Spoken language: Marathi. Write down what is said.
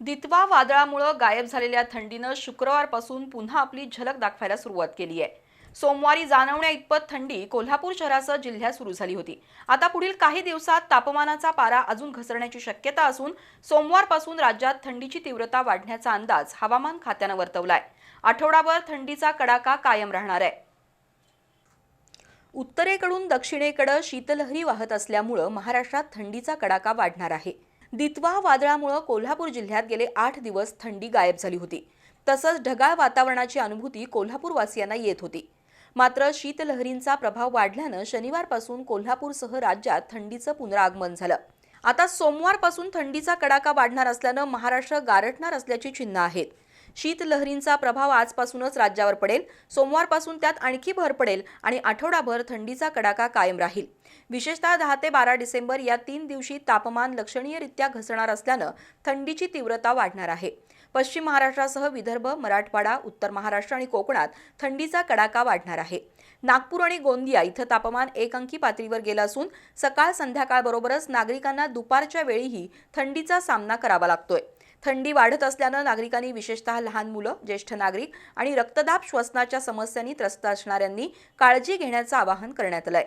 दितवा वादळामुळं गायब झालेल्या थंडीनं शुक्रवारपासून पुन्हा आपली झलक दाखवायला सुरुवात केली आहे. सोमवारी जाणवण्या इतपत थंडी कोल्हापूर शहरासह जिल्ह्यात सुरू झाली होती. आता पुढील काही दिवसात तापमानाचा पारा अजून घसरण्याची शक्यता असून सोमवारपासून राज्यात थंडीची तीव्रता वाढण्याचा अंदाज हवामान खात्यानं वर्तवलाय. आठवडाभर थंडीचा कडाका कायम राहणार आहे. उत्तरेकडून दक्षिणेकडे शीतलहरी वाहत असल्यामुळं महाराष्ट्रात थंडीचा कडाका वाढणार आहे. दितवा वादळामुळं कोल्हापूर जिल्ह्यात गेले आठ दिवस थंडी गायब झाली होती. तसंच ढगाळ वातावरणाची अनुभूती कोल्हापूरवासियांना येत होती. मात्र शीतलहरींचा प्रभाव वाढल्यानं शनिवारपासून कोल्हापूरसह राज्यात थंडीचं पुनरागमन झालं. आता सोमवारपासून थंडीचा कडाका वाढणार असल्यानं महाराष्ट्र गारठणार असल्याची चिन्ह आहेत. शीतलहरींचा प्रभाव आजपासूनच राज्यावर पडेल. सोमवारपासून त्यात आणखी भर पडेल आणि आठवडाभर थंडीचा कडाका कायम राहील. विशेषतः दहा ते बारा डिसेंबर या तीन दिवशी तापमान लक्षणीयरित्या घसणार असल्यानं थंडीची तीव्रता वाढणार आहे. पश्चिम महाराष्ट्रासह विदर्भ मराठवाडा उत्तर महाराष्ट्र आणि कोकणात थंडीचा कडाका वाढणार आहे. नागपूर आणि गोंदिया इथं तापमान एक अंकी पातळीवर गेलं असून सकाळ संध्याकाळबरोबरच नागरिकांना दुपारच्या वेळीही थंडीचा सामना करावा लागतोय. थंडी वाढत असल्यानं नागरिकांनी विशेषतः लहान मुलं ज्येष्ठ नागरिक आणि रक्तदाब श्वसनाच्या समस्यांनी त्रस्त असणाऱ्यांनी काळजी घेण्याचं आवाहन करण्यात आलंय.